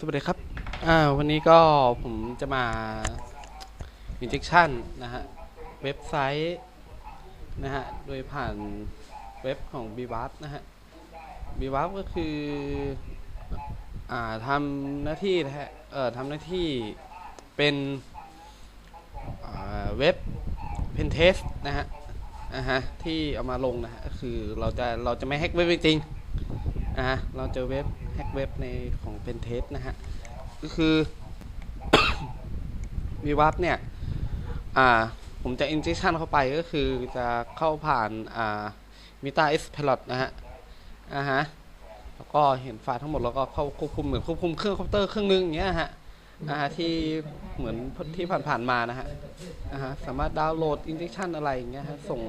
สวัสดีครับ อ่า วันนี้ก็ผมจะมา injection นะฮะ เว็บไซต์นะฮะ โดยผ่านเว็บของ b w a p นะฮะ b w a p ก็คือ อ่าทำหน้าที่นะฮะ เอ่อทำหน้าที่เป็น อ่า เว็บ pen test นะฮะ อ่าฮะ ที่เอามาลงนะฮะ ก็คือเราจะ เราจะไม่แฮกเว็บจริง อ่าฮะเราจะเว็บแฮกเว็บในของ pen test นะฮะ ก็คือวีวับเนี่ย อ่า ผมจะ injection เข้าไปก็คือจะเข้าผ่าน อ่า Meta S Pilot นะฮะ อ่าฮะ แล้วก็เห็นไฟล์ทั้งหมดแล้วก็เข้าควบคุมเหมือนควบคุมเครื่องคอมพิวเตอร์เครื่องนึงอย่างเงี้ยฮะ อ่าที่เหมือนที่ผ่านๆมานะฮะ อ่าฮะ สามารถดาวน์โหลด injection อะไรอย่างเงี้ยฮะ ส่ง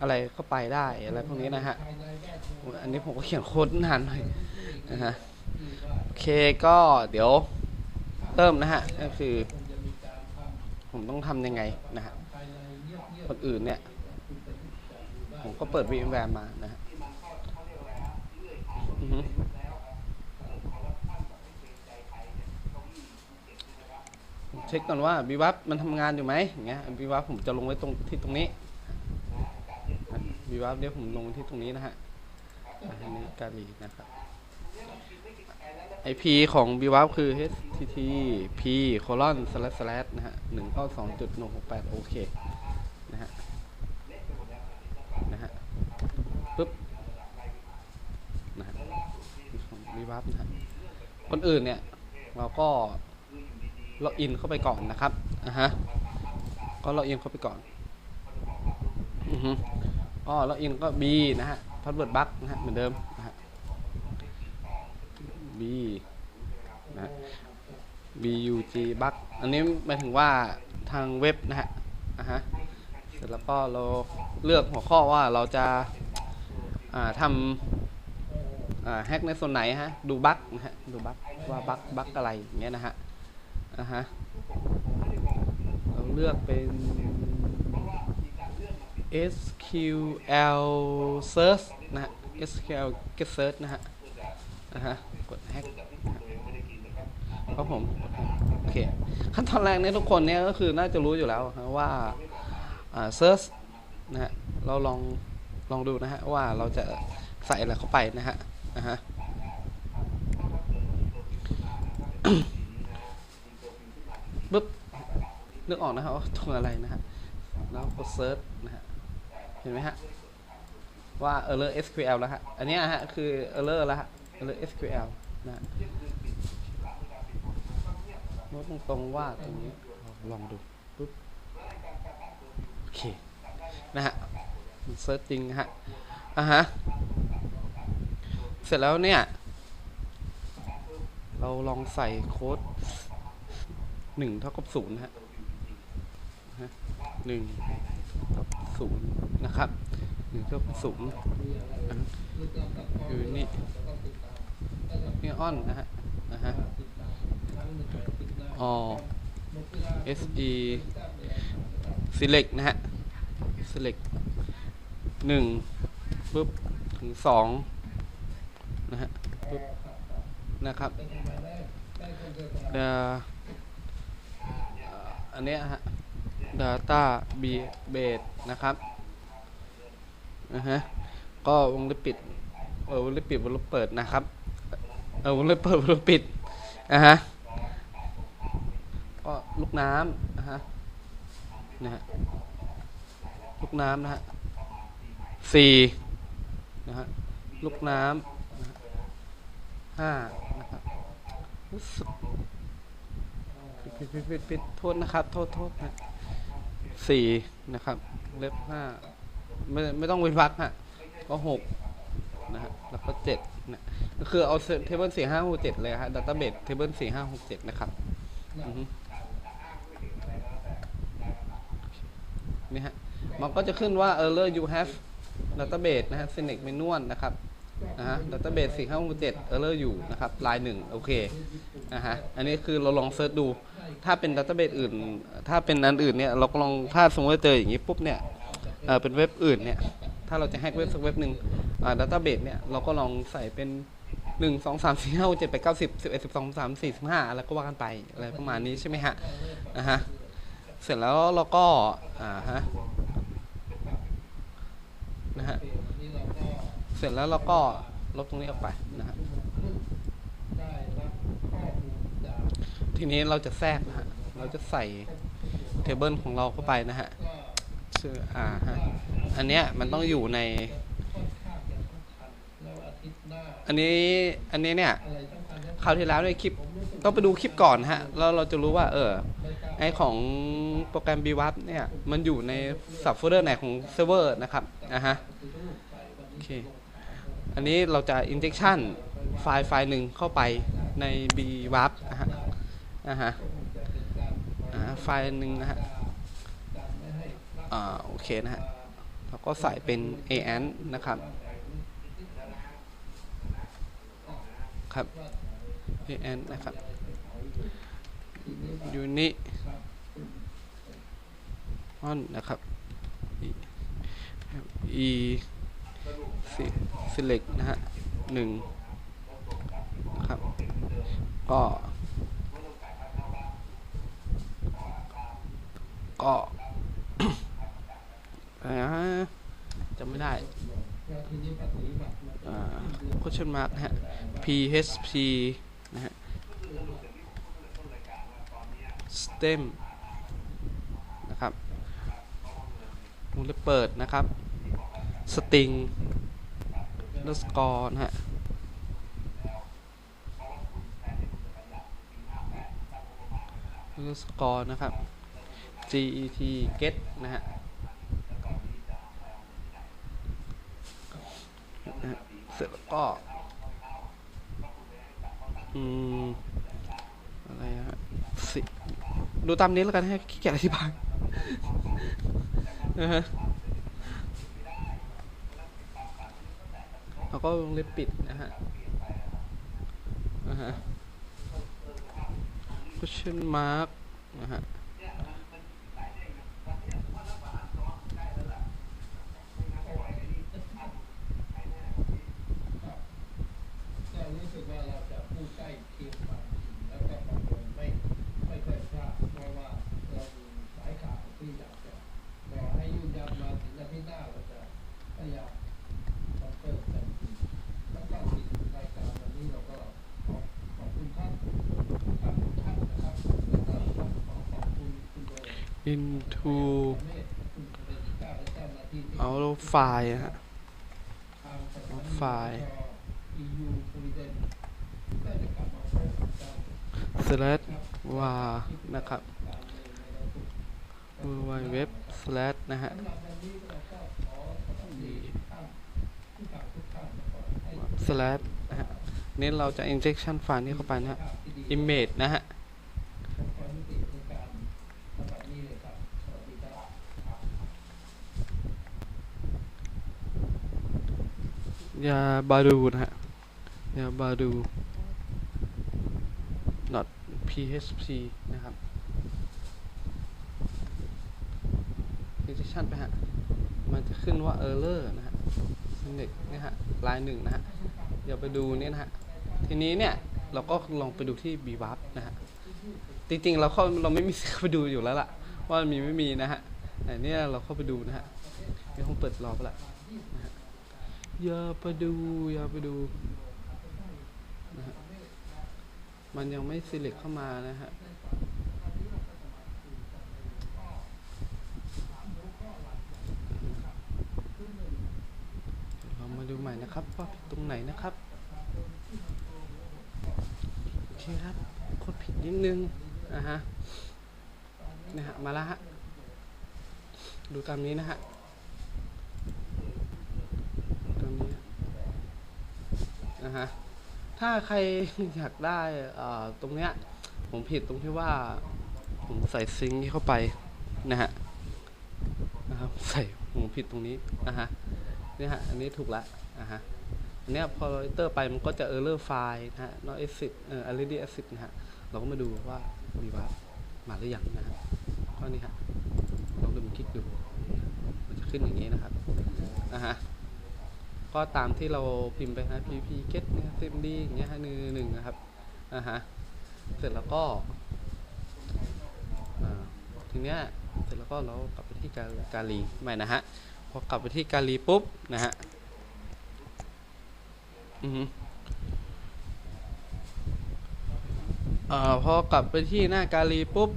อะไรเข้าไปได้อะไรพวกนี้นะฮะ อันนี้ผมก็เขียนโค้ดนานหน่อยนะฮะโอเคก็เดี๋ยวเริ่มนะฮะก็คือ ผมต้องทำยังไงนะฮะคนอื่นเนี่ย ผมก็เปิด VMware มานะฮะอืมเช็คก่อนว่าบีวับมันทำงานอยู่ไหมอย่างเงี้ยบีวับผมจะลงไว้ตรงที่ตรงนี้ บีวับเดี๋ยวผมลงที่ตรงนี้นะฮะอันนี้กาลีนะครับ IP ของ b w a p คือ http p colon slash slash นะฮะหนึ่งเก้าสองจุดหนึ่งหกแปดโอเคนะฮะ นะฮะ ปึ๊บ นะฮะของ b w a p นะฮะ คนอื่นเนี่ย เราก็ล็อกอินเข้าไปก่อนนะครับ อะฮะ ก็ล็อกอินเข้าไปก่อน อือฮึ ก็ล็อกอินก็ B นะฮะพาสเวิร์ดบั๊กนะฮะเหมือนเดิมนะฮะ B นะ BUG บั๊กอันนี้หมายถึงว่าทางเว็บนะฮะอะฮะเสร็จแล้วก็เราเลือกหัวข้อว่าเราจะอ่าทำอ่าแฮกในส่วนไหนฮะ ดูบั๊กนะฮะ ดูบั๊กว่าบั๊กบั๊กอะไรอย่างเงี้ยนะฮะอะฮะ เราเลือกเป็น SQL search นะฮะ SQL get search นะฮะนะฮะกดแฮกครับผมโอเคขั้นตอนแรกเนี่ยทุกคนเนี่ยก็คือน่าจะรู้อยู่แล้วนะว่าอ่า search นะฮะเราลองลองดูนะฮะว่าเราจะใส่อะไรเข้าไปนะฮะนะฮะปึ๊บนึกออกนะฮะตรงอะไรนะฮะแล้วกด search นะฮะ เห็นไหมฮะ ว่า error SQL แล้วฮะ อันนี้ฮะ คือ error แล้วฮะ error SQL นะฮะโน้ตตรงๆว่าตรงนี้ ลองดูปุ๊บโอเค นะฮะเซิร์ชจริงฮะ อะฮะ เสร็จแล้วเนี่ย เราลองใส่โค้ดหนึ่งเท่ากับศูนย์นะฮะฮะหนึ่ง เท่ากับศูนย์นะครับหนึ่งเท่ากับศูนย์อะคือนี่นี่ออนนะฮะนะฮะอ S E select นะฮะ select หนึ่งปุ๊บถึงสองนะฮะปุ๊บนะครับเอ่ออันเนี้ยฮะ data b base นะครับนะฮะก็วงเล็บปิดเออวงเล็บปิดวงเล็บเปิดนะครับเออวงเล็บเปิดวงเล็บปิดนะฮะก็ลูกน้ำนะฮะนะฮะลูกน้ำนะฮะสี่นะฮะลูกน้ำห้านะครับรู้สึกปิดปิดปิดปิดปิดโทษนะครับ โทษโทษนะ สี่นะครับ เล็บห้าไม่ไม่ต้องเว้นวรรคฮะก็หกนะฮะแล้วก็เจ็ดนะก็คือเอาเทเบิลสี่ห้าหกเจ็ดเลยฮะดัตต้าเบสเทเบิลสี่ห้าหกเจ็ดนะครับนี่ฮะมันก็จะขึ้นว่า error you have database นะฮะ select manual นะครับนะฮะ database 4 5 6 7 error อยู่นะครับลายหนึ่งโอเคนะฮะอันนี้คือเราลองเซิร์ชดู ถ้าเป็น database อื่น ถ้าเป็นอันอื่นเนี่ยเราก็ลองถ้าสมมติเจออย่างนี้ปุ๊บเนี่ยเป็นเว็บอื่นเนี่ยถ้าเราจะแฮกเว็บสักเว็บหนึ่งอ่า database เนี่ยเราก็ลองใส่เป็นหนึ่งสองสามสี่ห้าเจ็ดแปดเก้าสิบสิบเอ็ดสิบสองสิบสามสี่สิบห้าอะไรก็ว่ากันไปอะไรประมาณนี้ใช่ไหมฮะนะฮะเสร็จแล้วเราก็อ่าฮะนะฮะเสร็จแล้วเราก็ลบตรงนี้ออกไปนะฮะ ทีนี้เราจะแทรกนะฮะ เราจะใส่เทเบิลของเราเข้าไปนะฮะชื่ออ่าฮะ อันเนี้ยมันต้องอยู่ใน อันนี้ อันนี้เนี่ย คราวที่แล้วในคลิป ต้องไปดูคลิปก่อนฮะ แล้วเราจะรู้ว่า เออ ไอของโปรแกรม b w a p เนี่ย มันอยู่ในสับโฟลเดอร์ไหนของเซิร์ฟเวอร์นะครับนะฮะ โอเค อันนี้เราจะ injection ไฟล์ไฟล์หนึ่งเข้าไปใน b w a p นะฮะไฟล์หนึ่งนะฮะอ่าโอเคนะฮะแล้วก็ใส่เป็น an นะครับครับ an นะครับ unit on นะครับ e se- select นะฮะหนึ่งนะครับ ก็ ก็อะไรนะจำไม่ได้อ่า question mark ฮะ php นะฮะ stem นะครับวงเล็บเปิดนะครับ string underscore นะฮะ underscore นะครับ get get นะฮะนะฮะเสร็จแล้วก็อืมอะไรฮะสิดูตามนี้แล้วกันให้ขี้เกียจอธิบายนะฮะแล้วก็วงเล็บปิดนะฮะนะฮะ question mark นะฮะ ก็รู้สึกว่าเราจะพูดใกล้เคียงความจริงแล้วก็บางคนไม่ไม่ค่อยทราบเพราะว่าเรามีสายข่าวที่อยากจะรอให้ยืนยันมาถึงอาทิตย์หน้าเราจะพยายามคอนเฟิร์มกันอีกแล้วก็สิ่งรายการวันนี้เราก็ขอขอบคุณท่านท่านทุกท่านนะครับแล้วก็ต้องขอขอบคุณคุณโดย into เมธคุณเบติก้าและเจ้าหน้าที่ที่ เอาไฟล์นะฮะ ทางสถานี ไฟล์ EU สวีเดนก็จะกลับมาพบกับเรา slash var นะครับ w w w slash นะฮะ slash นะฮะนี่เราจะ injection ไฟล์นี้เข้าไปนะฮะ image นะฮะ ยาบาดูนะฮะ ยาบาดู not php นะครับ injection ไปฮะ มันจะขึ้นว่า error นะฮะเด็กนี่ฮะลายหนึ่งนะฮะ เดี๋ยวไปดูเนี่ยนะฮะ ทีนี้เนี่ย เราก็ลองไปดูที่ b w a p นะฮะ จริงๆ เราเข้าเราไม่มีเข้าไปดูอยู่แล้วล่ะ ว่ามีไม่มีนะฮะแต่เนี่ยเราเข้าไปดูนะฮะนี่คงเปิดรอไปละ อย่าไปดู อย่าไปดูนะฮะมันยังไม่ select เข้ามานะฮะเรามาดูใหม่นะครับ ว่าผิดตรงไหนนะครับ โอเคครับกดผิดนิดนึงอะฮะนะฮะมาแล้วฮะ ดูตามนี้นะฮะตามนี้ นะฮะ ถ้าใครอยากได้ตรงเนี้ย ผมผิดตรงที่ว่า ผมใส่ซิงค์เข้าไปนะฮะนะครับใส่ผมผิดตรงนี้นะฮะเนี่ยฮะ อันนี้ถูกละอะฮะ อันเนี้ยพอเรา enter ไปมันก็จะ error file นะฮะ not exit เอ่อ already exit นะฮะ เราก็มาดูว่ามีว่ามาหรือยังนะฮะข้อนี้ฮะลองดูมันคลิกดูมันจะขึ้นอย่างนี้นะครับนะฮะ ก็ตามที่เราพิมพ์ไปนะ pp get นะครับ cmd อย่างเงี้ยฮะหนึ่งหนึ่งนะครับอ่าฮะเสร็จแล้วก็อ่าทีเนี้ยเสร็จแล้วก็เรากลับไปที่กากาลีใหม่นะฮะพอกลับไปที่กาลีปุ๊บนะฮะอือฮึอ่าพอกลับไปที่หน้ากาลีปุ๊บ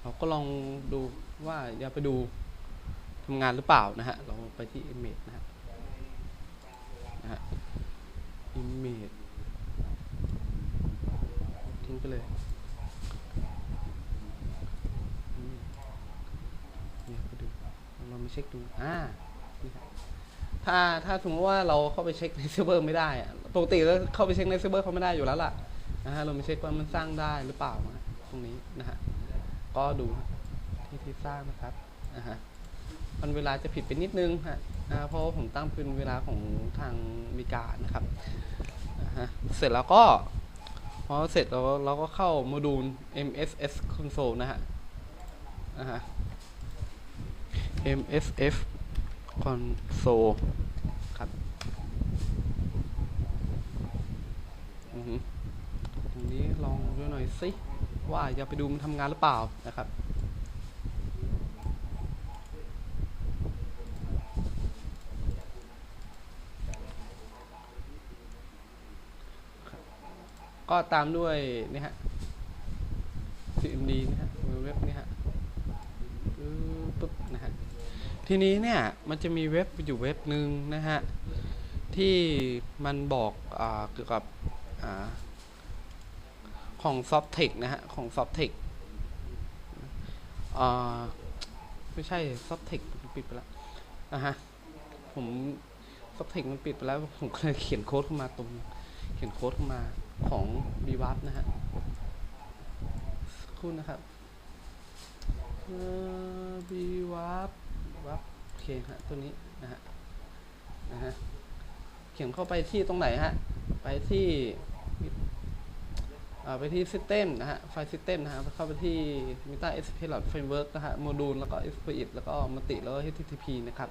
เราก็ลองดูว่าอยากไปดู ทำงานหรือเปล่านะฮะ เราไปที่ image นะฮะนะฮะ image ทิ้งไปเลยเนี่ยไปดูเรามาเช็คดู อ่าถ้าถ้าสมมติว่าเราเข้าไปเช็คในเซิร์ฟเวอร์ไม่ได้ปกติแล้วเข้าไปเช็คในเซิร์ฟเวอร์เขาไม่ได้อยู่แล้วล่ะนะฮะเรามาเช็คว่ามันสร้างได้หรือเปล่านะตรงนี้นะฮะก็ดูที่ที่สร้างนะครับอ่าฮะ มันเวลาจะผิดไปนิดนึงฮะเพราะว่าผมตั้งเป็นเวลาของทางอเมริกานะครับเสร็จแล้วก็พอเสร็จเราเราก็เข้าโมดูล MSS console นะฮะอ่าฮะ MSF console ครับตรงนี้ลองดูหน่อยสิว่าอยากไปดูมันทำงานหรือเปล่านะครับ ก็ตามด้วยนี่ฮะ CMD นะฮะเว็บนี่ฮะปึ๊บนะฮะ ทีนี้เนี่ยมันจะมีเว็บอยู่เว็บหนึ่งนะฮะ ที่มันบอกอ่าเกี่ยวกับอ่าของ Softtech นะฮะ ของ Softtech อ่าไม่ใช่ Softtech มันปิดไปแล้วอะฮะ ผม Softtech มันปิดไปแล้ว ผมก็เลยเขียนโค้ดเข้ามาตรง เขียนโค้ดเข้ามา ของ b w a p นะฮะครู่นะครับเอ่อ b w a p วับโอเคฮะตัวนี้นะฮะนะฮะเขียนเข้าไปที่ตรงไหนฮะ ไปที่ไปที่ System นะฮะ ไฟล์ System นะฮะ เข้าไปที่ Meta s p l o t Framework นะฮะ โมดูล แล้วก็ Exploit แล้วก็มัติแล้วก็ HTTP นะครับ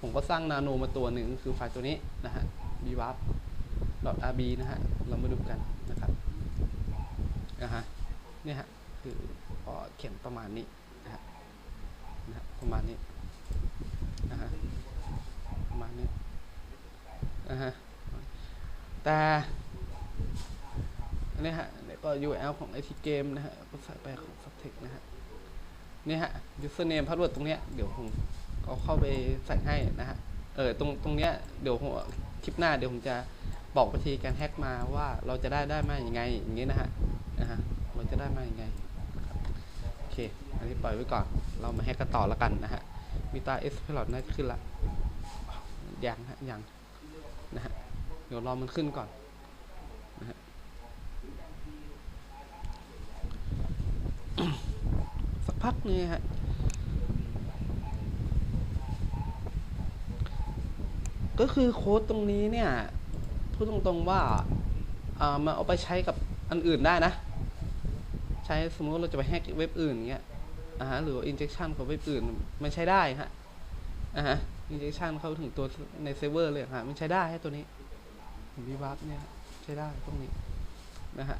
ผมก็สร้างนาโนมาตัวหนึ่งคือไฟล์ตัวนี้นะฮะ bwap .rb นะฮะ เรามาดูกัน นะฮะนี่ฮะคือเขียนประมาณนี้นะฮะนะฮะประมาณนี้นะฮะประมาณนี้นะฮะแต่อันนี้ฮะนี่ก็ URL ของ IT Game นะฮะก็ใส่ไปของ Subtext นะฮะนี่ยฮะ username password ตรงเนี้ยเดี๋ยวผมเอาเข้าไปใส่ให้นะฮะเออตรงตรงเนี้ยเดี๋ยวผมคลิปหน้าเดี๋ยวผมจะบอกวิธีการแฮ็กมาว่าเราจะได้ได้มาอย่างไงอย่างนี้นะฮะ นะฮะเราจะได้มาอย่างไงนะครับโอเค อันนี้ปล่อยไว้ก่อน เรามาแฮกกันต่อแล้วกันนะฮะมีตา S p l o t น่าจะขึ้นละยังฮะยังนะฮะเดี๋ยวรอมันขึ้นก่อนนะฮะสักพักนึงฮะก็คือโค้ดตรงนี้เนี่ยพูดตรงๆว่าอ่ามาเอาไปใช้กับอันอื่นได้นะ ใช้สมมติเราจะไปแฮกเว็บอื่นเงี้ยอ่าฮะหรือ injection กับเว็บอื่นมันใช้ได้ฮะอ่าฮะ injection เข้าถึงตัวในเซิร์ฟเวอร์เลยฮะมันใช้ได้ฮะตัวนี้วีวับเนี่ยใช้ได้ตรงนี้นะฮะ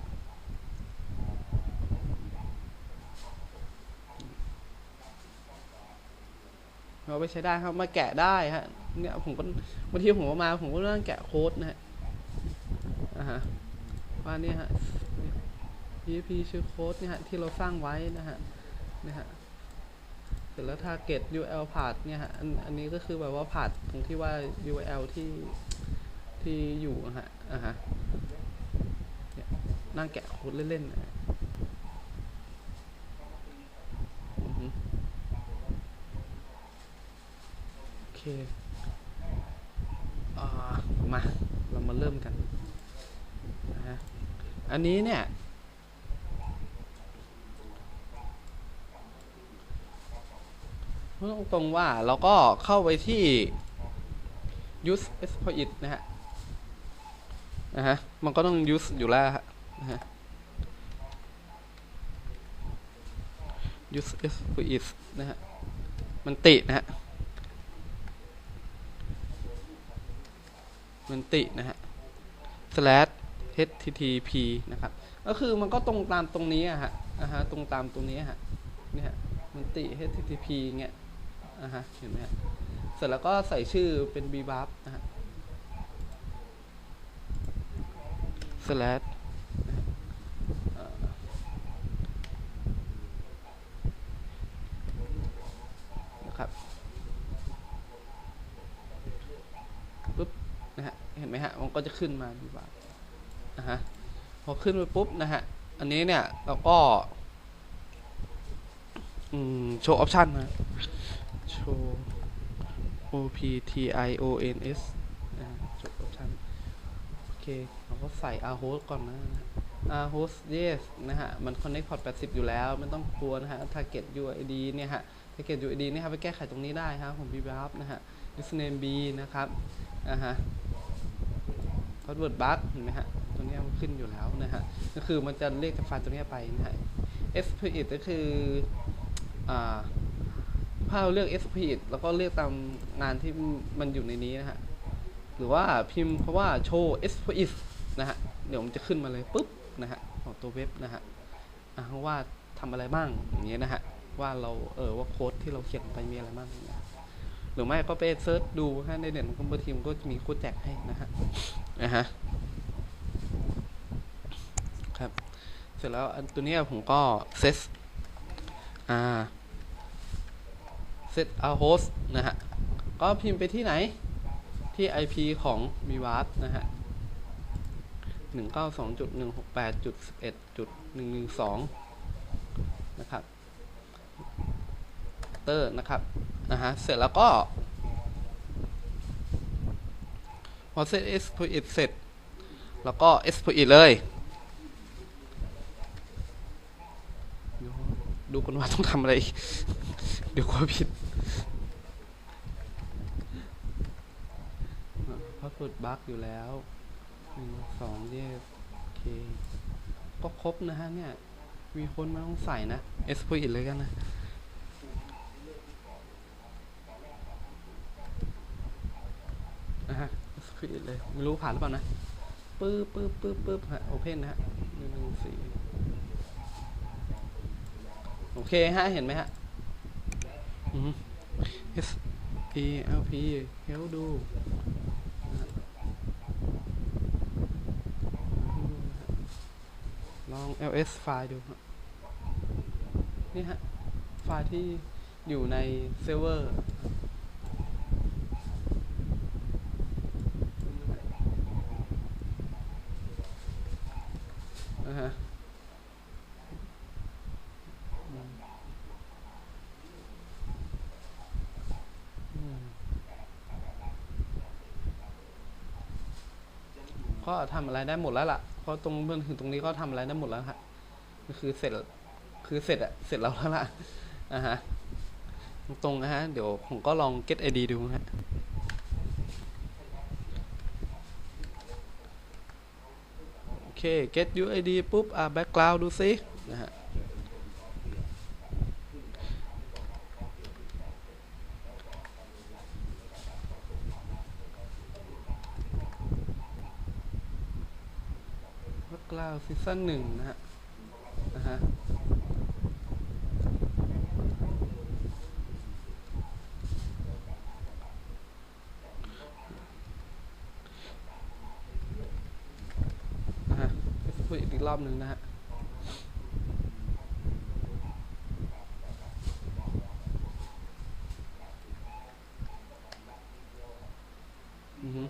เราไปใช้ได้ครับมาแกะได้ฮะเนี่ยผมก็บางทีผมก็มาผมก็นั่งแกะโค้ดนะฮะอ่าฮะว่าเนี่ยฮะ PHP ชื่อโค้ดเนี่ยฮะที่เราสร้างไว้นะฮะนี่ยฮะเสร็จแล้วถ้าเกต URL ผ่านเนี่ยฮะอันอันนี้ก็คือแบบว่าผ่านตรงที่ว่า URL ที่ที่อยู่ะฮะอ่าฮะนั่งแกะโค้ดเล่นๆนะโอเคอมา เรามาเริ่มกันนะฮะอันนี้เนี่ย พูดตรงๆว่าเราก็เข้าไปที่ use exploit นะฮะนะฮะ มันก็ต้อง use อยู่แล้วฮะนะฮะ use exploit นะฮะ มันตินะฮะ มันตินะฮะ slash http นะครับ ก็คือมันก็ตรงตามตรงนี้อะฮะอ่าฮะ ตรงตามตรงนี้ฮะเนี่ยฮะ มันติ http เงี้ย อ่าฮะเห็นไหมฮะเสร็จแล้วก็ใส่ชื่อเป็น b b u f นะฮะ slash นะฮะเอ่อนะครับปุ๊บนะฮะเห็นไหมฮะมันก็จะขึ้นมา b b u f นะฮะพอขึ้นไปปุ๊บนะฮะอันนี้เนี่ยเราก็โชว์ออปชันนะ โชว์ O P T I O N S นะฮะโออปชันโอเค เราก็ใส่ R host ก่อนนะ R host yes นะฮะ มัน connect port 80 อยู่แล้ว ไม่ต้องกลัวนะฮะ target UID เนี่ยฮะ target UID เนี่ยครับไปแก้ไขตรงนี้ได้ครับ ผม b b up นะฮะ username B นะครับอ่าฮะ password bug เห็นไหมฮะ ตัวนี้มันขึ้นอยู่แล้วนะฮะ ก็คือมันจะเรียกจากไฟล์ตัวนี้ไปนะฮะ exploit ก็คืออ่า ถ้าเราเลือก exploit แล้วก็เลือกตามงานที่มันอยู่ในนี้นะฮะ หรือว่าพิมพ์คำว่า show exploit นะฮะ เดี๋ยวมันจะขึ้นมาเลยปุ๊บนะฮะของตัวเว็บนะฮะอ่าว่าทำอะไรบ้างอย่างเงี้ยนะฮะ ว่าเราเออว่าโค้ดที่เราเขียนไปมีอะไรบ้างนะหรือไม่ก็ไปเซิร์ชดูฮะในเน็ตมันก็บางทีมก็จะมีโค้ดแจกให้นะฮะนะฮะครับ เสร็จแล้วอันตัวนี้ผมก็เซตอ่า set a host นะฮะ ก็พิมพ์ไปที่ไหน ที่ IP ของ m i w a t นะฮะ 192.168.11.112 นะครับ เตอร์นะครับ นะฮะ เสร็จแล้วก็พอ set exploit เสร็จ แล้วก็ exploit เลย ดูกันว่าต้องทำอะไร เดี๋ยวกลัวผิด พาสเวิร์ดบั๊กอยู่แล้วหนึ่งสองเยสโอเค ก็ครบนะฮะเนี่ย มีคนม่ต้องใส่นะเอสพอิเลยกันนะนะฮะเอสพอิเลย ไม่รู้ผ่านหรือเปล่านะปึ๊บปึ๊บปึ๊บปึ๊บฮะโอเพนนะฮะหนึ่งหนึ่งสี่โอเคฮะ เห็นไหมฮะ อืม S E L P เฮลดู ลอง L S ไฟล์ดูนี่ฮะ ไฟล์ที่อยู่ในเซิร์ฟเวอร์นะฮะอืมก็ทำอะไรได้หมดแล้วล่ะ ราะตรงเมื่อถึงตรงนี้ก็ทำอะไรได้หมดแล้วฮะก็คือเสร็จคือเสร็จอะเสร็จแล้วแล้วล่ะอะฮะตรงนะฮะ เดี๋ยวผมก็ลอง get id ดูฮะโอเค get uid ปุ๊บ อะ background ดูซินะฮะ วัดกล่าว ซีซั่นหนึ่งนะฮะนะฮะนะฮะพูดอีกรอบหนึ่งนะฮะอือฮึ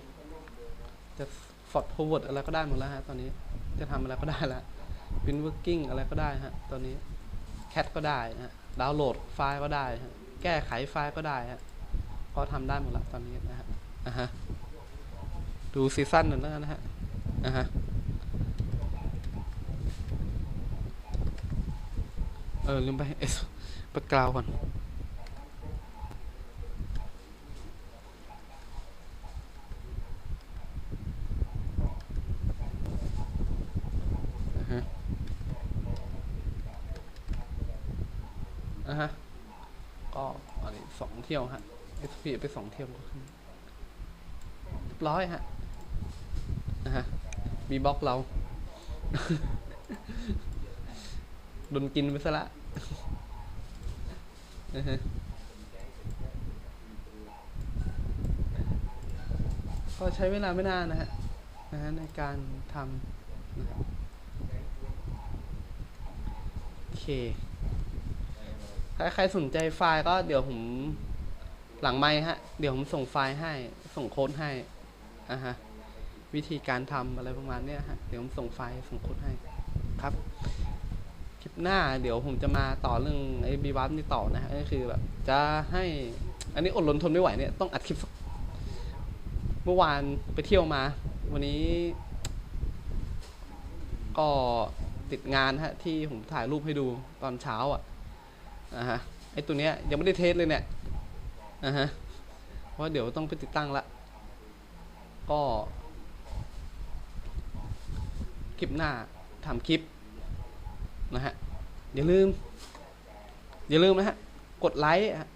จะฟอร์ดพ o เวิร์ดอะไรก็ได้หมดแล้วฮะตอนนี้ จะทำอะไรก็ได้แล้ววินเวิร์กิ้งอะไรก็ได้ฮะตอนนี้แคทก็ได้ฮะดาวน์โหลดไฟล์ก็ได้ฮะแก้ไขไฟล์ก็ได้ฮะก็ทำได้หมดล้วตอนนี้นะฮะอะฮะดูซีซั่นหนึ่งแล้วกันนะฮะอะฮะเออลืมไปเอสไปกราวก่อน อ่าฮะ ก็อันนี้สองเที่ยวฮะ SP ไปสองเที่ยวก็ขึ้นเรียบร้อยฮะนะฮะมีบล็อกเราโดนกินไปซะละนะฮะก็ใช้เวลาไม่นานนะฮะนะฮะในการทำนะฮะโอเค ถ้าใครสนใจไฟล์ก็เดี๋ยวผมหลังไมค์ฮะ เดี๋ยวผมส่งไฟล์ให้ ส่งโค้ดให้อะฮะ วิธีการทำอะไรประมาณเนี้ยฮะ เดี๋ยวผมส่งไฟล์ส่งโค้ดให้ ครับ คลิปหน้าเดี๋ยวผมจะมาต่อเรื่องไอ้บีวัฟนี่ต่อนะฮะก็คือแบบจะให้ อันนี้อดรนทนไม่ไหวเนี่ยต้องอัดคลิปสักเมื่อวานไปเที่ยวมา วันนี้ ก็ติดงานฮะที่ผมถ่ายรูปให้ดูตอนเช้าอะ อ่าฮะไอตัวเนี้ยยังไม่ได้เทสเลยเนี่ยอ่าฮะเพราะเดี๋ยวต้องไปติดตั้งละก็คลิปหน้าทำคลิปนะฮะอย่าลืม อย่าลืมนะฮะกดไลค์ฮะ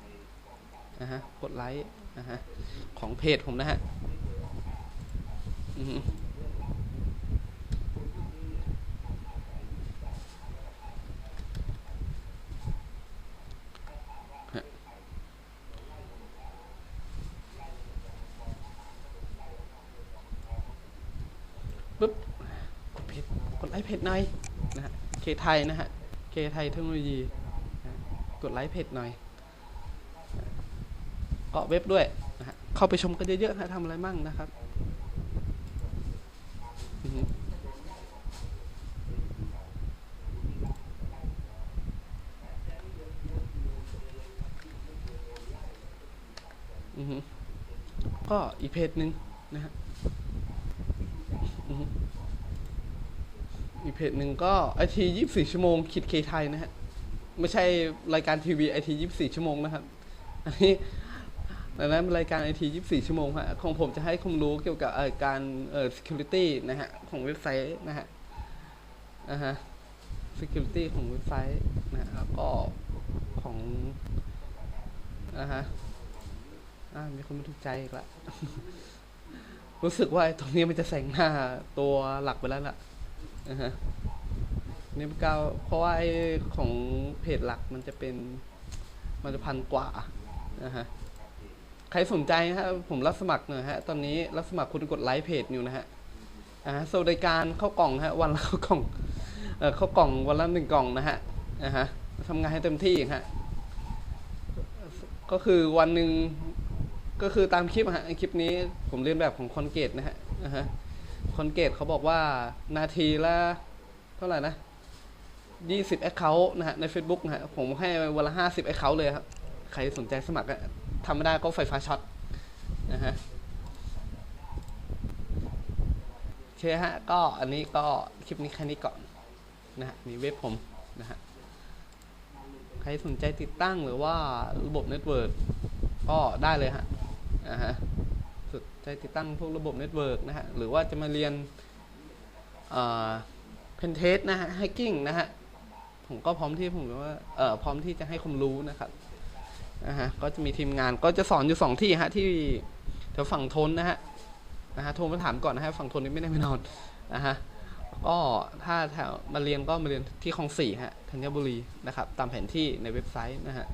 นะฮะกดไลค์นะฮะของเพจผมนะฮะอือหือฮะปึ๊บ กดเพจกด ไลค์เพจหน่อยนะฮะเคไทยนะฮะเคไทยเทคโนโลยีกดไลค์เพจหน่อยเกาะเว็บด้วยนะฮะเข้าไปชมกันเยอะๆฮะทำอะไรมั่งนะครับอือหือก็อีกเพจหนึ่งนะฮะอือหือ อีกเพ จหนึ่งก็ไอทียี่สี่ชั่วโมงคิดเคไทยนะฮะ ไม่ใช่รายการทีวีไอทียี่สี่ชั่วโมงนะครับ อันนี้อันนั้นรายการไอทียี่สี่ชั่วโมงฮะของผมจะให้ความรู้เกี่ยวกับการเอ่อ security นะฮะ ของเว็บไซต์นะฮะอ่าฮะ security ของเว็บไซต์นะฮะแล้วก็ของอ่าฮะอ่ามีคนไม่ถูกใจอีกละรู้สึกว่าตรงนี้มันจะแสงหน้าตัวหลักไปแล้วล่ะ อ่าฮะนี่เก้าเพราะว่าไอ้ของเพจหลักมันจะเป็นมันจะพันกว่านะฮะใครสนใจนะฮะผมรับสมัครหน่อยฮะ ตอนนี้รับสมัครคุณกดไลค์เพจอยู่นะฮะอ่าสวัสดิการเข้ากล่องฮะ วันละเข้ากล่องเออเข้ากล่องวันละหนึ่งกล่องนะฮะอ่าฮะทำงานให้เต็มที่ฮะก็คือวันหนึ่งก็คือตามคลิปฮะคลิปนี้ผมเรียนแบบของคอนเกตนะฮะอ่าฮะ คอนเกตเขาบอกว่านาทีละเท่าไหร่นะยี่สิบแอคเคาท์นะฮะใน Facebook นะฮะผมให้วันละห้าสิบแอคเคาท์เลยครับ ใครสนใจสมัครก็ทำไม่ได้ก็ไฟฟ้าช็อตนะฮะโอเคฮะ ก็อันนี้ก็คลิปนี้แค่นี้ก่อนนะฮะมีเว็บผมนะฮะใครสนใจติดตั้งหรือว่าระบบเน็ตเวิร์กก็ได้เลยฮะอ่าฮะ สนใจติดตั้งพวกระบบเน็ตเวิร์กนะฮะ หรือว่าจะมาเรียนเพนเทสนะฮะแฮกกิ้งนะฮะ ผมก็พร้อมที่ผมว่าเอ่อพร้อมที่จะให้ความรู้นะครับนะฮะก็จะมีทีมงานก็จะสอนอยู่สองที่ฮะที่แถวฝั่งทนนะฮะนะฮะโทรมาถามก่อนนะฮะฝั่งทนนี่ไม่ได้ไม่นอนนะฮะก็ถ้าแถวมาเรียนก็มาเรียนที่คลองสี่ฮะธัญบุรีนะครับ ตามแผนที่ในเว็บไซต์นะฮะ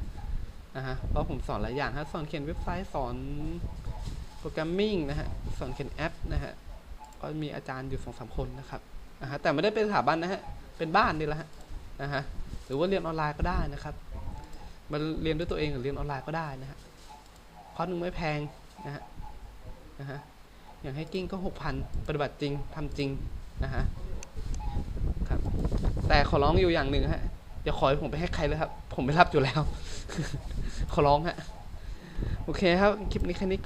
นะฮะก็ผมสอนหลายอย่างฮะสอนเขียนเว็บไซต์สอน รแกรมมิ่งนะฮะสอนเขียนแอปนะฮะก็มีอาจารย์อยู่สองสามคนนะครับนะฮะแต่ไม่ได้เป็นสถาบันนะฮะเป็นบ้านนี่แหละฮะนะฮะหรือว่าเรียนออนไลน์ก็ได้นะครับมาเรียนด้วยตัวเองหรือเรียนออนไลน์ก็ได้นะฮะคอร์สหนึ่งไม่แพงนะฮะนะฮะอย่างให้กิ้งก็หกพันปฏิบัติจริงทำจริงนะฮะครับแต่ขอร้องอยู่อย่างหนึ่งฮะอย่าขอให้ผมไปให้ใครเลยครับ ผมไม่รับอยู่แล้ว ขอร้องฮะ โอเคครับ คลิปนี้แค่นี้